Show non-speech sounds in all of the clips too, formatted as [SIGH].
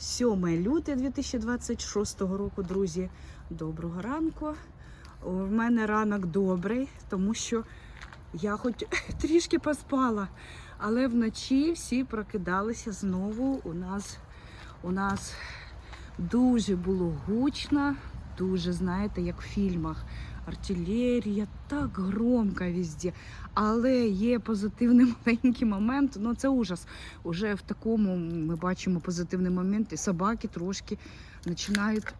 7 лютого 2026 року, друзі. Доброго ранку. У мене ранок добрий, тому що я хоч [LAUGHS] трішки поспала, але вночі всі прокидалися знову. У нас, у нас дуже було гучно, дуже, знаєте, як в фільмах. Артилерія так громко везде. Але є позитивний [LAUGHS] маленький момент. Ну це ужас. Уже в такому ми бачимо позитивний момент, і собаки трошки починають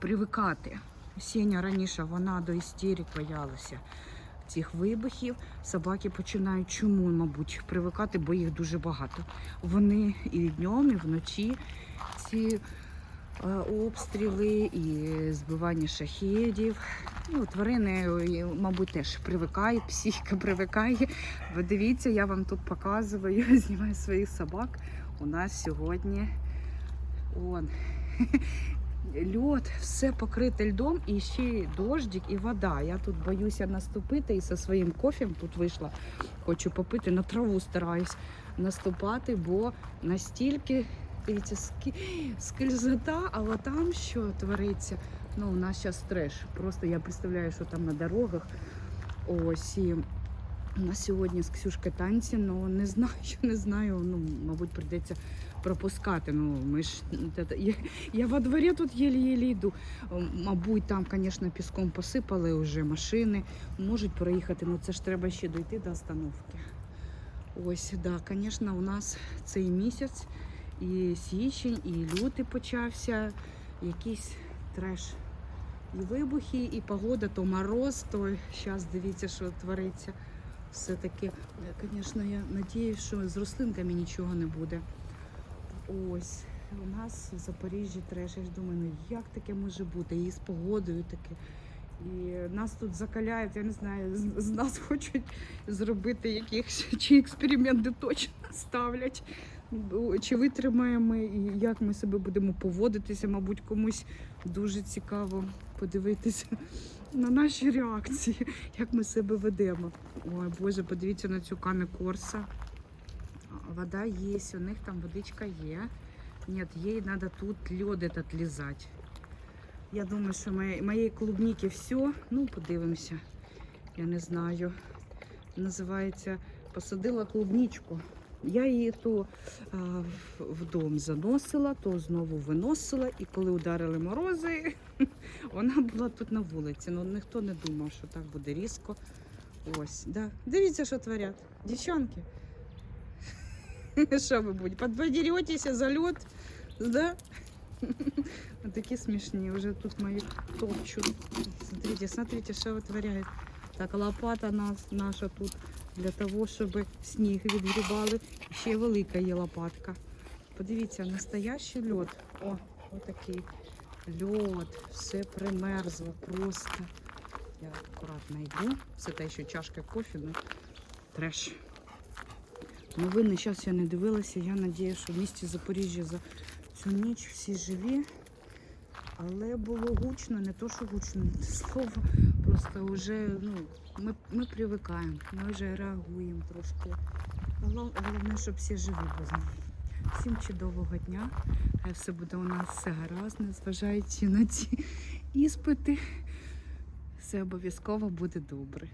привикати. Сеня раніше вона до істерик боялася цих вибухів. Собаки починають чому, мабуть, привикати, бо їх дуже багато. Вони і днем, і вночі ці е, обстріли і збивання шахедів. Ну, тварини, е, мабуть, теж привикають, психіка [LAUGHS] привикає. Ви дивіться, я вам тут показую, [LAUGHS] знімаю своїх собак. У нас сьогодні он, [LAUGHS] льод, все покрите льдом, і ще дождик і вода. Я тут боюся наступити і зі своїм кофем тут вийшла. Хочу попити, на траву стараюсь наступати, бо настільки дивіться, скільзота, [GASPS] а от там що твориться. Ну, у нас зараз треш. Просто я представляю, що там на дорогах. Ось і у нас сьогодні з Ксюшкою танці, ну не знаю, [LAUGHS] не знаю. Ну, мабуть, прийдеться пропускати. Ну, ми ж я, я во дворі тут єлі-єлі йду. Мабуть, там, звісно, піском посипали вже машини, можуть проїхати, але це ж треба ще дойти до остановки. Ось, да, звісно, у нас цей місяць і січень, і лютий почався. Якийсь треш. І вибухи, і погода, то мороз, то зараз дивіться, що твориться. Все-таки, звісно, я сподіваюся, що з рослинками нічого не буде. Ось, у нас в Запоріжжі треш. Я ж думаю, ну як таке може бути? І з погодою таке. І нас тут закаляють, я не знаю, з, нас [LAUGHS] хочуть зробити якихось чи експерименти точно ставлять. Чи витримаємо і як ми себе будемо поводитися, мабуть, комусь дуже цікаво подивитися [LAUGHS] на наші реакції, як ми себе ведемо. Ой, Боже, подивіться на цю каме Корса. Вода є, у них там водичка є. Ні, їй треба тут льод этот лізати. Я думаю, що моє- моєї клубніки все. Ну, подивимося. Я не знаю. Називається посадила клубничку. Я її то а, в- дом заносила, то знову виносила. І коли ударили морози, [LAUGHS] вона була тут на вулиці. Ну ніхто не думав, що так буде різко. Ось, да. Дивіться, що творять. Дівчонки. [LAUGHS] Що ви будете? Подбадеретеся за льот? Да? [LAUGHS] Вот такие смешные. Уже тут мои топчут. Смотрите, смотрите, что вытворяет. Так, лопата наша тут для того, щоб сніг відгрібали. Ще велика є лопатка. Подивіться, настоящий льод. О, отакий льод. Все примерзло просто. Я акуратно йду. Це те, що чашка кофе, ну треш. Новини зараз я не дивилася. Я сподіваюся, що в місті Запоріжжя за цю ніч всі живі. Але було гучно, не то, що гучно, не [LAUGHS] слово. Просто вже ну, ми, ми привикаємо, ми вже реагуємо трошки. Головне, щоб всі живі були. Всім чудового дня. Хай все буде у нас все гаразд, незважаючи на ці іспити. Все обов'язково буде добре.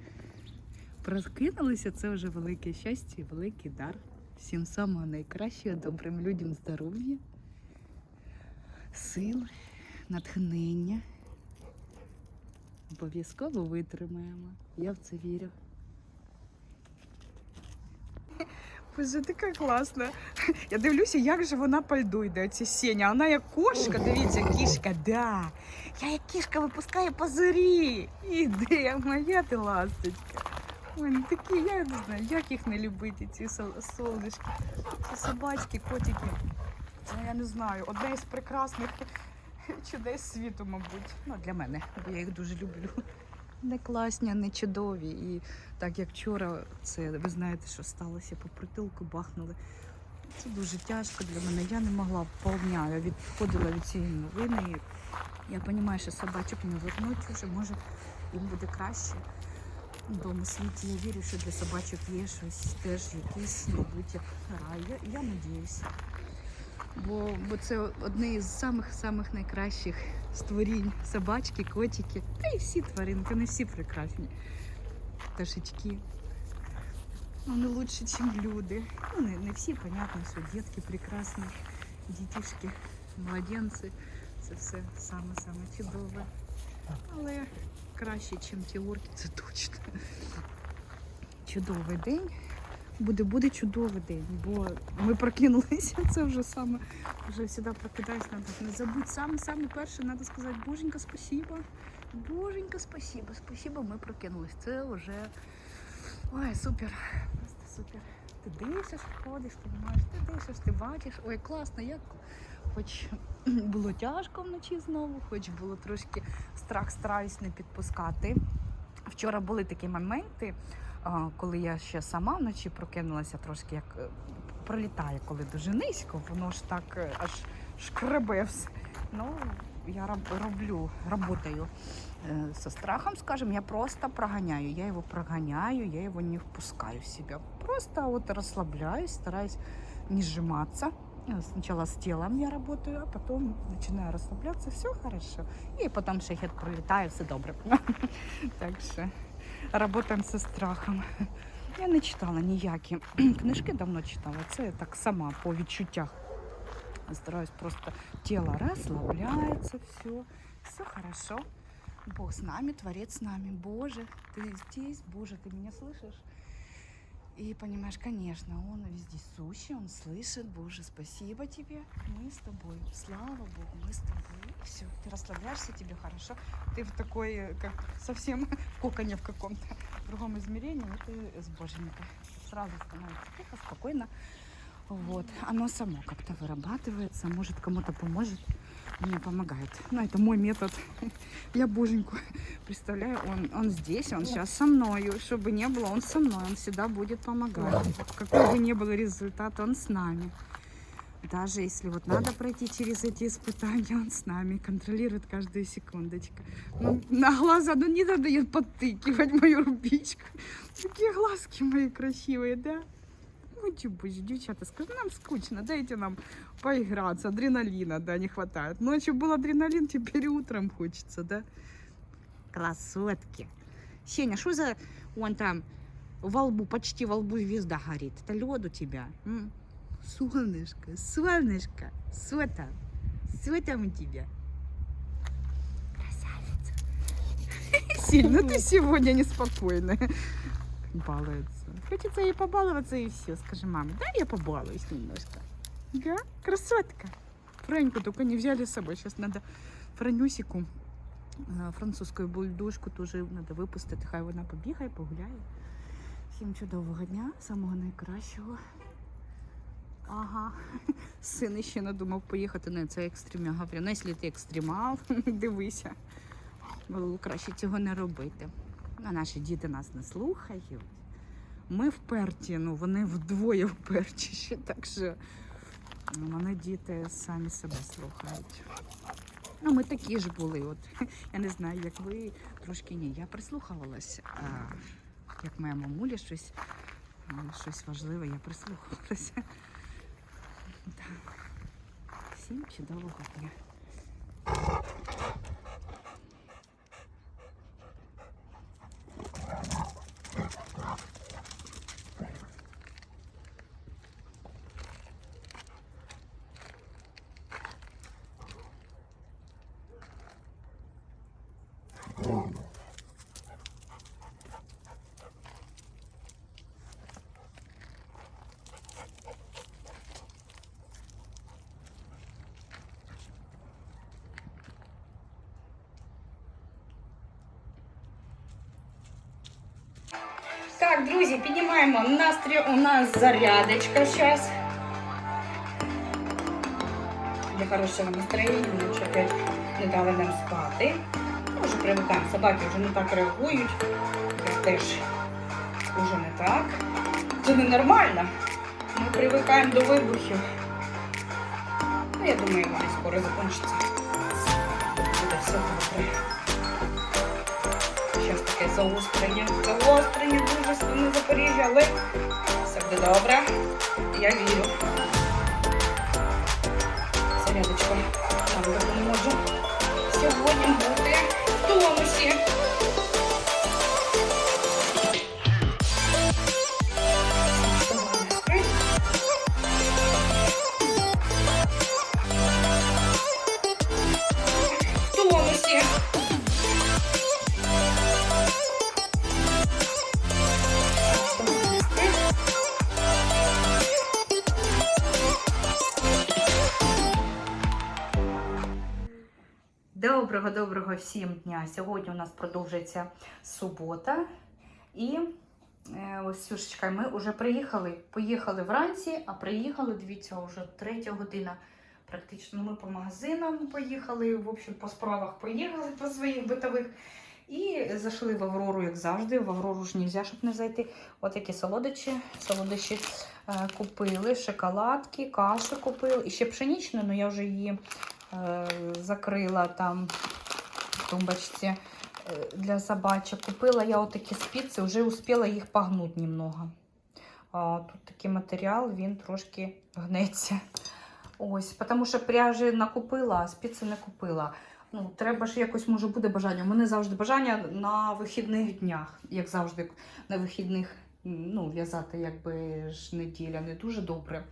Прокинулися це вже велике щастя і великий дар. Всім самого найкращого, добрим людям здоров'я, сили, натхнення. Обов'язково витримаємо. Я в це вірю. Боже, така класна. Я дивлюся, як же вона по льду йде, ця сеня. Вона як кошка, дивіться, кішка, да. Я як кішка випускаю позорі. Іде, моя ти ласточка. Ой, ну такі, я не знаю, як їх не любити, ці сол- Ці собачки, котики. Це я не знаю, одне із прекрасних [LAUGHS] чудес світу, мабуть. Ну, для мене, бо я їх дуже люблю. Не класні, не чудові. І так як вчора, це ви знаєте, що сталося по притулку, бахнули. Це дуже тяжко для мене. Я не могла полдня. Я відходила від цієї новини. І я розумію, що собачок не вернуть вже, може їм буде краще. В тому світі я вірю, що для собачок є щось теж якийсь, мабуть, як рай. Я, я надіюся. Бо, бо це одне із самих-самих найкращих створінь. Собачки, котики. Та й всі тваринки, вони всі прекрасні. Пташечки. Вони лучше, ніж люди. Ну, не, не всі, понятно, що дітки прекрасні, дітішки, младенці. Це все саме-саме чудове. Але краще, ніж ті орки, це точно. Чудовий день. Буде, буде чудовий день, бо ми прокинулися. Це вже саме вже завжди прокидаюсь. Надо не забудь саме саме перше, треба сказати Боженька, спасибо. Боженька, спасибо, спасибо, ми прокинулись. Це вже ой, супер. Просто супер. Ти дишиш, ходиш, ти знаєш, ти дишиш, ти бачиш. Ой, класно, як хоч було тяжко вночі знову, хоч було трошки страх, стараюсь не підпускати. Вчора були такі моменти, коли я ще сама вночі прокинулася, трошки як е, пролітає, коли дуже низько, воно ж так е, аж шкребе все. Ну, я роблю, работаю со страхом, скажем, я просто прогоняю. Я его прогоняю, я его не впускаю в себя. Просто вот расслабляюсь, стараюсь не сжиматься. Э, Сначала с телом я работаю, а потом начинаю расслабляться, все хорошо. И потом шахет пролетає, все добре. [LAUGHS] Так що работаємо со страхом. Я не читала ніякі [CLEARS THROAT] книжки, давно читала. Це я так сама по відчуттях. Стараюсь просто тело расслабляется, все, все хорошо. Бог с нами, Творец с нами. Боже, ты здесь, Боже, ты меня слышишь? И понимаешь, конечно, Он везде сущий, Он слышит. Боже, спасибо тебе. Мы с тобой. Слава Богу, мы с тобой. Все, ты расслабляешься, тебе хорошо. Ты в такой, э, как совсем в [LAUGHS] коконе в каком-то другом измерении, и ты с Боженькой. Сразу становится тихо, спокойно. Вот. Оно само как-то вырабатывается, может кому-то поможет, мне помогает. Ну, это мой метод. [LAUGHS] Я боженьку [LAUGHS] представляю, он, он здесь, он сейчас со мною. Чтобы не было, он со мной, он всегда будет помогать. Какой бы ни был результат, он с нами. Даже если вот надо пройти через эти испытания, он с нами, контролирует каждую секундочку. Ну, на глаза, ну не надо ее подтыкивать, мою рубичку. Такие глазки мои красивые, да? Ну, чебусь, девчата, скажи, нам скучно, дайте нам поиграться. Адреналина, да, не хватает. Ночью был адреналин, теперь утром хочется, да? Красотки. Сеня, что за вон там во лбу, почти во лбу звезда горит? Это лед у тебя? м? Солнышко, солнышко, что там? Что там у тебя? Красавица. [LAUGHS] Сильно ты сегодня неспокойная. Балуется. Хочется ей побаловаться и все. Скажи, маме, да я побалуюсь немножко. Да? Красотка. Франьку только не взяли с собой. Сейчас надо Франюсику, е, французьку бульдожку теж треба випустити. Хай вона побігає, погуляє. Всім чудового дня, самого найкращого. Ага, [LAUGHS] син ще надумав поїхати на цей екстрім. Я говорю, ну якщо ти екстремал, [LAUGHS] дивися. Було краще цього не робити. А наші діти нас не слухають. Ми вперті, ну вони вдвоє впертіші, так що ну, мене діти самі себе слухають. Ну, ми такі ж були. От я не знаю, як ви трошки ні. Я прислухувалась, а, як моя мамуля щось, щось важливе, я прислухалася. Да. Всім чудового дня. Друзі, піднімаємо настрій. У нас зарядочка зараз. Для хорошого настроєння, ночі опять не дали нам спати. Ми вже привикаємо, собаки вже не так реагують. Я теж вже не так. Це ненормально. Ми привикаємо до вибухів. Ну, я думаю, вони скоро закінчаться. Буде все добре. Щось таке заострення. Заострення дуже сильно Запоріжжя, але все буде добре. Я вірю. Зарядочком. Там не можу. сьогодні 7 дня. Сьогодні у нас продовжується субота. І е, ось сюшечка, ми вже приїхали. Поїхали вранці, а приїхали, дивіться, вже третя година. Практично ми по магазинам поїхали, в общем, по справах поїхали по своїх битових. І зайшли в Аврору, як завжди. В Аврору ж нельзя, щоб не зайти. Отакі солодичі. Солодичі е, купили, шоколадки, кашу купили. І ще пшенічну, але ну, я вже її е, закрила там тумбочці е, для собачок. Купила я отакі спиці, вже успіла їх погнути немного. Тут такий матеріал, він трошки гнеться. Ось, тому що пряжі накупила, а спиці не купила. Ну, треба ж якось, може, буде бажання. У мене завжди бажання на вихідних днях, як завжди, на вихідних ну, в'язати, якби ж неділя не дуже добре.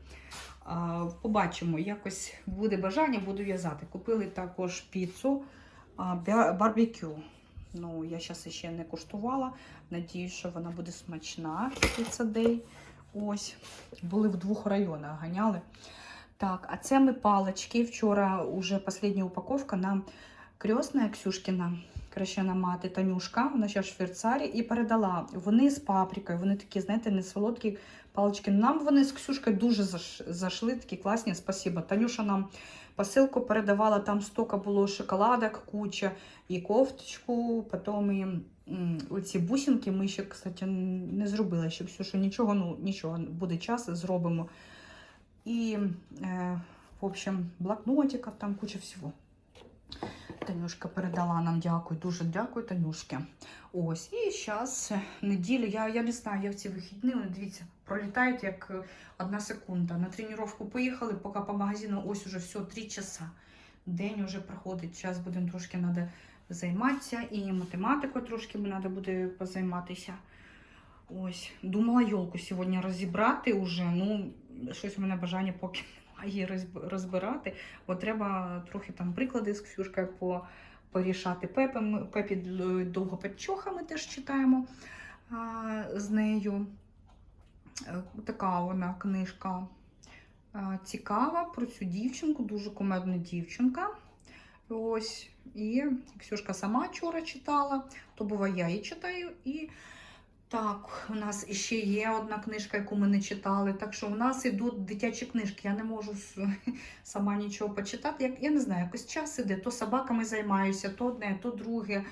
А, побачимо, якось буде бажання, буду в'язати. Купили також піцу барбекю. Ну, я зараз ще не куштувала. Надіюсь, що вона буде смачна. Піца Дей. Ось. Були в двох районах, ганяли. Так, а це ми палочки. Вчора вже остання упаковка нам крьосна Ксюшкіна, крещена мати Танюшка, вона ще в Швейцарії, і передала. Вони з паприкою, вони такі, знаєте, не солодкі палички. Нам вони з Ксюшкою дуже зайшли, такі класні, спасибо. Танюша нам посилку передавала, там стока було шоколадок, куча, і кофточку, потім і оці бусинки ми ще, кстати, не зробили, ще Ксюша, нічого, ну нічого, буде час, зробимо. І, е, в общем, блокнотиків, там куча всього. Танюшка передала нам дякую, дуже дякую, Танюшки. Ось, і зараз неділю, я, я не знаю, я в ці вихідні, дивіться, пролітають як е, одна секунда. На тренування поїхали, поки по магазину ось уже все, три часа. День вже проходить, зараз будемо трошки треба займатися, і математикою трошки треба буде позайматися. Ось, думала йолку сьогодні розібрати вже. Ну, щось у мене бажання поки [LAUGHS] немає розбирати. Бо треба трохи там приклади з Ксюшкою по, порішати. Пепи, ми- Пепі довго печоха, ми теж читаємо а, з нею. Е, Така вона книжка а, цікава про цю дівчинку, дуже кумедна дівчинка. Ось. І Ксюшка сама вчора читала, то буває, я її читаю. І так, у нас іще є одна книжка, яку ми не читали. Так що у нас ідуть дитячі книжки. Я не можу [LAUGHS] сама нічого почитати. Як, я не знаю, якось час іде, то собаками займаюся, то одне, то друге.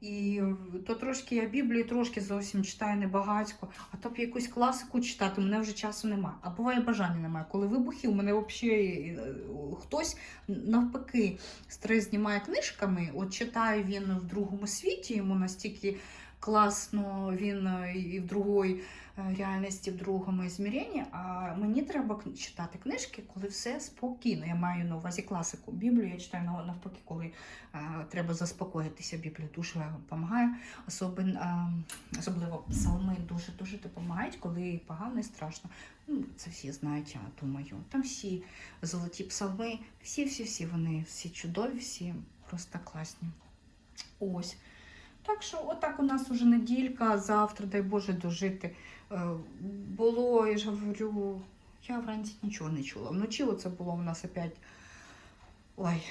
І то трошки я Біблію, трошки зовсім читаю небагатько, а то б якусь класику читати, у мене вже часу немає. А буває бажання немає. Коли вибухи, у мене взагалі хтось навпаки стрес знімає книжками. От читає він в другому світі, йому настільки класно він е, і в другій е, реальності, в другому ізміренні. А мені треба читати книжки, коли все спокійно. Я маю на увазі класику. Біблію я читаю навпаки, коли е, треба заспокоїтися. Біблія дуже допомагає. Особливо псалми дуже дуже допомагають, коли погано і страшно. Ну, це всі знають, я думаю. Там всі золоті псалми, всі, всі, всі вони всі чудові, всі просто класні. Ось. Так що, отак у нас уже неділька, завтра, дай Боже, дожити. Е, Було, я ж говорю, я вранці нічого не чула. Вночі оце було у нас опять ой,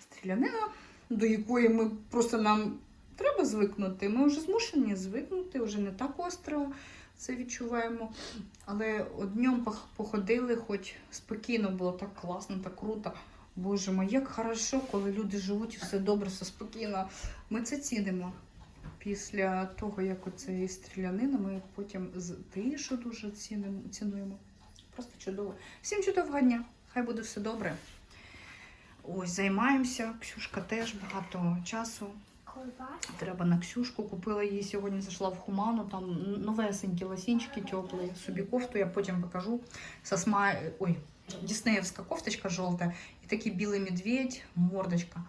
стрілянина, до якої ми просто нам треба звикнути. Ми вже змушені звикнути, вже не так остро це відчуваємо. Але днем походили, хоч спокійно було так класно, так круто. Боже мой, як хорошо, коли люди живуть і все добре, все спокійно. Ми це цінимо. Після того, як оце стрілянина, ми потім з тишу дуже цінуємо. Просто чудово. Всім чудового дня. Хай буде все добре. Ось, займаємося. Ксюшка теж багато часу. Треба на Ксюшку. Купила її сьогодні, зайшла в Хуману, там новесенькі лосінчики теплі, собі кофту, я потім покажу. Со сма... Ой, Диснеевська кофточка жовта і такий білий медведь, мордочка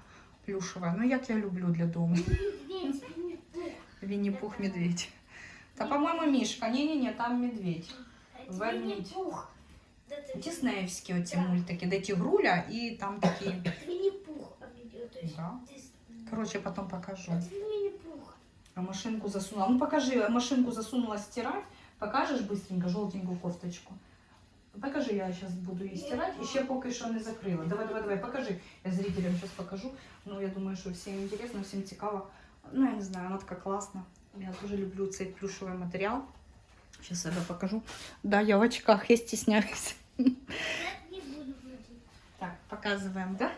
плюшева. Ну, як я люблю для дому. Медведь, Винни-Пух. Винни-Пух, медведь. Та, по-моєму, мішка. Ні-ні-ні, там медведь. Это Вернуть. Винни-Пух. Это Диснеївські оці мультики, де тігруля і там такі. Винни-Пух. а не- то есть Да. Дис- Коротше, потім покажу. Это Винни-Пух. А машинку засунула. Ну покажи, а машинку засунула стирать. Покажеш быстренько жовтеньку кофточку. Покажи, я зараз буду її стирати. І ще поки що не закрила. Давай, давай, давай, покажи. Я зрителям зараз покажу. Ну, я думаю, що всім інтересно, всім цікаво. Ну, я не знаю, вона така класна. Я дуже люблю цей плюшовий матеріал. Зараз себе покажу. Да, я в очках, я стесняюсь. Я не буду вроде. Так, показываем, да?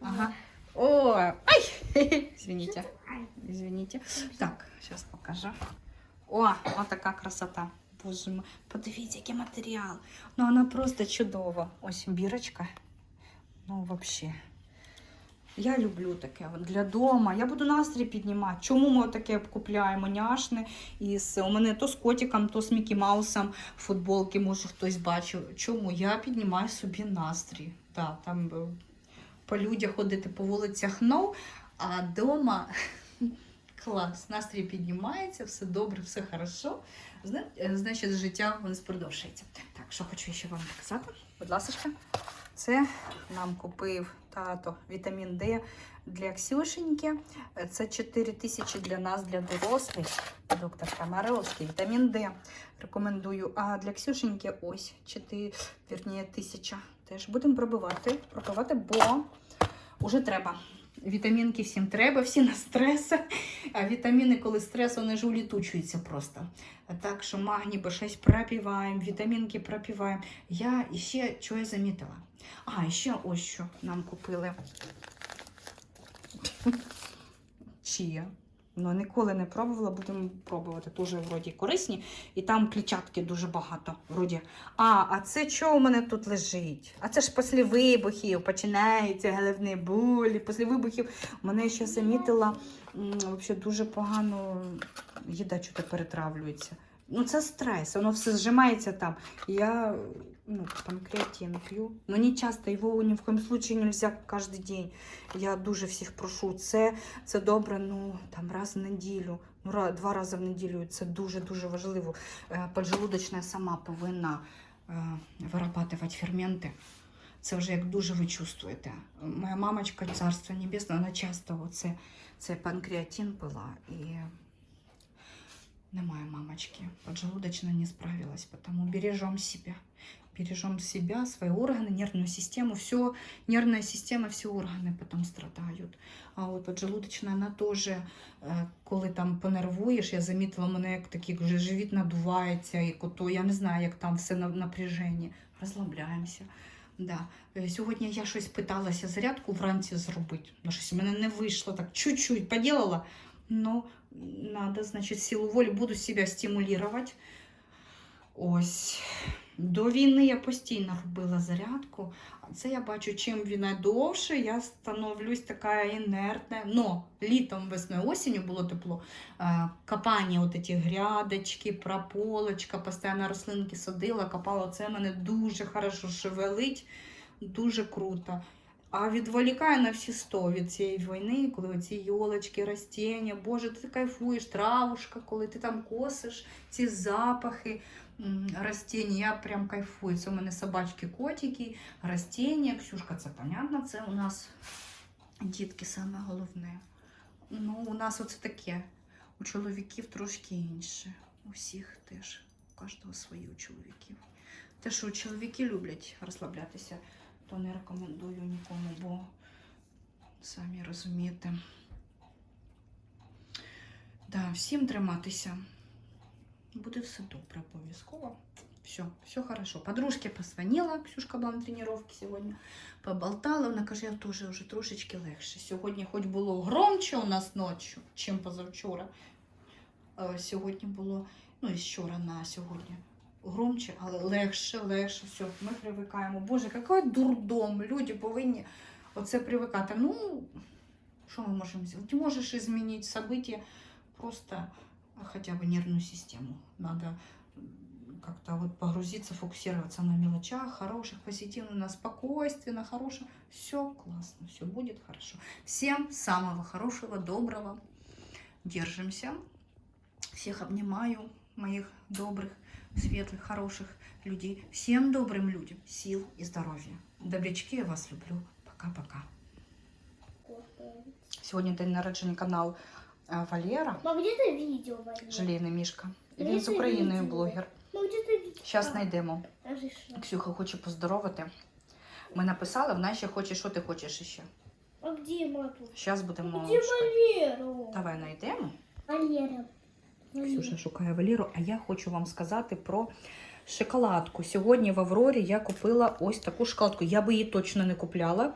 Ага. О, ай! Извините. Ай. Извините. Так, сейчас покажу. О, вот така красота. Боже мой, подивіться, який матеріал. Ну, вона просто чудова. Ось бірочка. Ну, вообще. Я люблю таке для дома. Я буду настрій піднімати. Чому ми таке купляємо няшне? Із, у мене то з котиком, то з Мікі Маусом футболки, може хтось бачив. Чому? Я піднімаю собі настрій. Да, там е, по людях ходити по вулицях no, а вдома [LAUGHS] клас. Настрій піднімається, все добре, все хорошо. Е, Значить, життя воно продовжується. Так, що хочу ще вам показати. Будь ласка, це нам купив тато вітамін Д для Ксюшеньки. Це 4 тисячі для нас, для дорослих. Доктор Тамаровський, вітамін Д. Рекомендую. А для Ксюшеньки ось 4, вірніше, тисяча. Теж будемо пробивати, пробивати, бо вже треба. Вітамінки всім треба, всі на стресах. А вітаміни, коли стрес, вони ж улітучуються просто. Так що магній Б6 пропіваємо, вітамінки пропіваємо. Я ще що я замітила. А, ще ось що нам купили. Чия. Ну, ніколи не пробувала, будемо пробувати. Дуже вроді корисні. І там клітчатки дуже багато. Вроді. А, а це що у мене тут лежить? А це ж після вибухів починається головні болі. Після вибухів мене ще замітила вообще дуже погано їда чого перетравлюється. Ну, це стрес, воно все зжимається там. Я ну, панкреатин п'ю. Ну, не часто, його ні в коем случае нельзя кожен день. Я дуже всіх прошу. Це, це добре, ну, там раз в неділю, ну, два рази в неділю. Це дуже-дуже важливо. Е, Поджелудочна сама повинна е, вирабатувати ферменти. Це вже як дуже ви чувствуєте. Моя мамочка, царство небесне, вона часто оце, це панкреатин пила і немає мамочки. Поджелудочная не справилась, потому бережем себя. Бережем себя, свои органы, нервную систему. Все, нервная система, все органи потом страдают. А от поджелудочна, вона теж, е, коли там понервуєш, я замітила, мене як такий вже живіт надувається, і кото, я не знаю, як там все на напряженні. Розслабляємося. Да. Е, Сьогодні я щось питалася зарядку вранці зробити. Ну, щось у мене не вийшло так чуть-чуть поділала. Ну, надо, значить, силу волі буду себе стимулювати. Ось. До війни я постійно робила зарядку. А це я бачу, чим війна довше, я становлюсь така інертна. Но літом, весною, осінню було тепло. Е, Копання, от ці грядочки, прополочка, постійно рослинки садила, копала. Це мене дуже хорошо шевелить, дуже круто. А відволікає на всі сто від цієї війни, коли оці йолочки, растіння, Боже, ти кайфуєш, травушка, коли ти там косиш, ці запахи растінь, я прям кайфую. Це у мене собачки, котики, растіння. Ксюшка, це понятно, це у нас дітки саме головне. Ну, у нас оце таке. У чоловіків трошки інше. У всіх теж. У кожного свої у чоловіків. Те, що чоловіки люблять розслаблятися, то не рекомендую нікому, бо самі розумієте. Да, всім триматися. Буде все добре, обов'язково. Все, все хорошо. Подружке позвонила, Ксюшка була на тренировке сьогодні. Поболтала, вона каже, я теж вже трошечки легше. Сьогодні хоч було громче у нас ночі, чим позавчора. Е, Сьогодні було, ну і вчора на сьогодні. Громче, але легше, легше. Все, ми привикаємо. Боже, який дурдом. Люди повинні оце привикати. Ну, що ми можемо зробити? Не можеш змінити события, просто хоча б нервну систему. Надо как-то вот погрузиться, фокусироваться на мелочах, хороших, позитивно, на спокойствие, на хорошем. Все классно, все будет хорошо. Всем самого хорошего, доброго. Держимся. Всех обнимаю, моих добрых, светлых, хороших людей. Всем добрым людям сил и здоровья. Добрячки, я вас люблю. Пока-пока. Сьогодні день народження канал Валера, Мам, где ты видео возьмешь? Желейний Мішка. Я Він з це України бачила. блогер. Мам, где ты видео? Зараз знайдемо. Ксюха хоче поздоровити. Ми написали, вона ще хоче, що ти хочеш іще. А где мату? Зараз будемо. Где. Валеру? Давай знайдемо. Валера. Ксюша шукає Валеру, а я хочу вам сказати про шоколадку. Сьогодні в Аврорі я купила ось таку шоколадку. Я би її точно не купляла,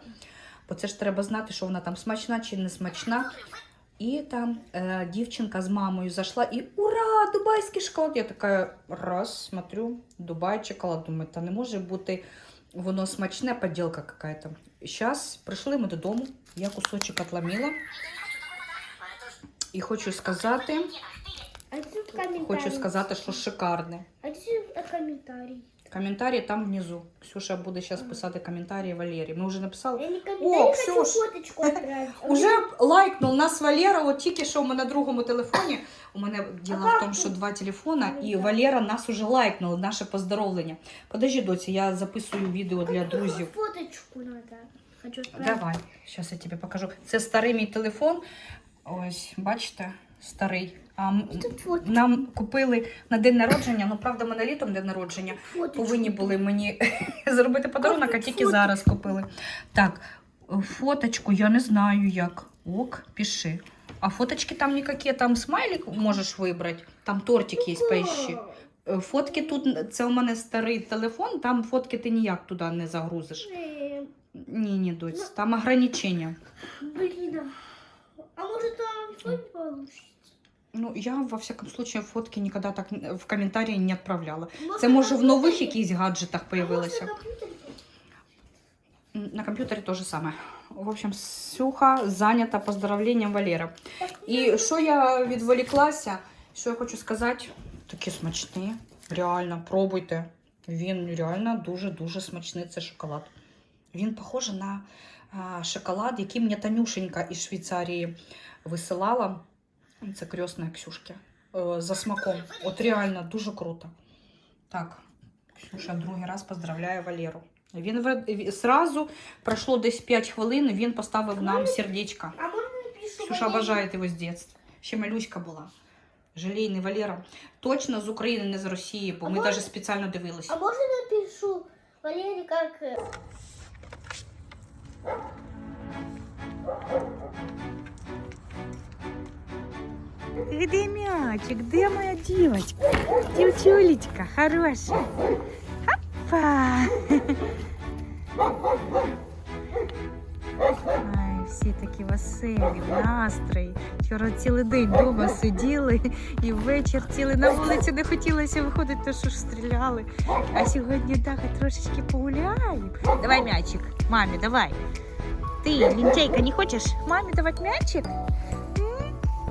бо це ж треба знати, що вона там смачна чи не смачна. І там е, дівчинка з мамою зайшла і ура! Дубайський шоколад! Я така раз смотрю, Дубай шоколад. Думаю, та не може бути воно смачне, поділка какая-то. Зараз прийшли ми додому, я кусочок отломила. І хочу сказати. Хочу сказати, що шикарне. А тут комментарий. Коментарі там внизу. Ксюша буде зараз писати коментарі Валері. Ми вже написали. Я не комментарий О, хочу Ксюш. фоточку отправить. [LAUGHS] Уже лайкнув нас Валера, от тільки що у мене на другому телефоні. У мене діло в тому, що два телефона, і Валера нас уже лайкнув, наше поздоровлення. Подожди, доці, я записую відео для друзів. Фоточку надо. Хочу отправить. Давай, зараз я тобі покажу. Це старий мій телефон. Ось, бачите, старий. А нам купили на день народження. Ну, правда, мене літом день народження. Повинні були мені [LAUGHS] зробити подарунок, а тільки зараз купили. Так, фоточку я не знаю як. Ок, пиши. А фоточки там ніякі, там смайлик можеш вибрати, там тортик є, поищи. Е, Фотки тут, це у мене старий телефон, там фотки ти ніяк туди не загрузиш. Э, Ні, ні, доць, там ограничення. Блин, а- а может там не получится? Ну, я, во всяком случае, фотки ніколи так в коментарі не відправляла. Может, Це може в нових якихось гаджетах А может, появилося. на компьютере? На компьютере то же самое. В общем, Сюха зайнята поздравленням Валера. І що я відволіклася, що я хочу сказати, такі смачні. Реально, пробуйте. Він реально дуже-дуже смачний це шоколад. Він похожий на шоколад, який мені Танюшенька із Швейцарії висилала. Це крьосна Ксюшки. е, За смаком. От реально дуже круто. Так, Ксюша, другий раз поздравляю Валеру. Він зразу пройшло десь 5 хвилин, він поставив нам сердечко. Ксюша обожає його з дитинства. Ще малюська була. Желейний Валера. Точно з України, не з Росії, бо ми навіть спеціально дивилися. А можно напишу Валерий как... Где мячик? Где моя девочка? Девчулечка хорошая. Опа! Всі такі веселі, в настрої. Вчора цілий день вдома сиділи і ввечір цілий на вулицю не хотілося виходити, то що ж стріляли. А сьогодні так трошечки погуляємо. Давай м'ячик. Мамі, давай. Ти, лінчейка, не хочеш мамі давати м'ячик?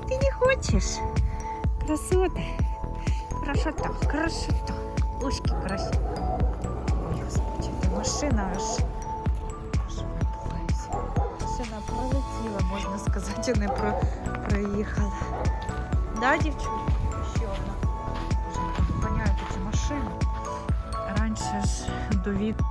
Ти не хочеш? Красота. Красота, красота. Ушки красиві. Господи, машина аж пролетіла, можна сказати, не про... проїхала. Да, дівчинка? Ще одна. Вже цю ці машини. Раніше ж до.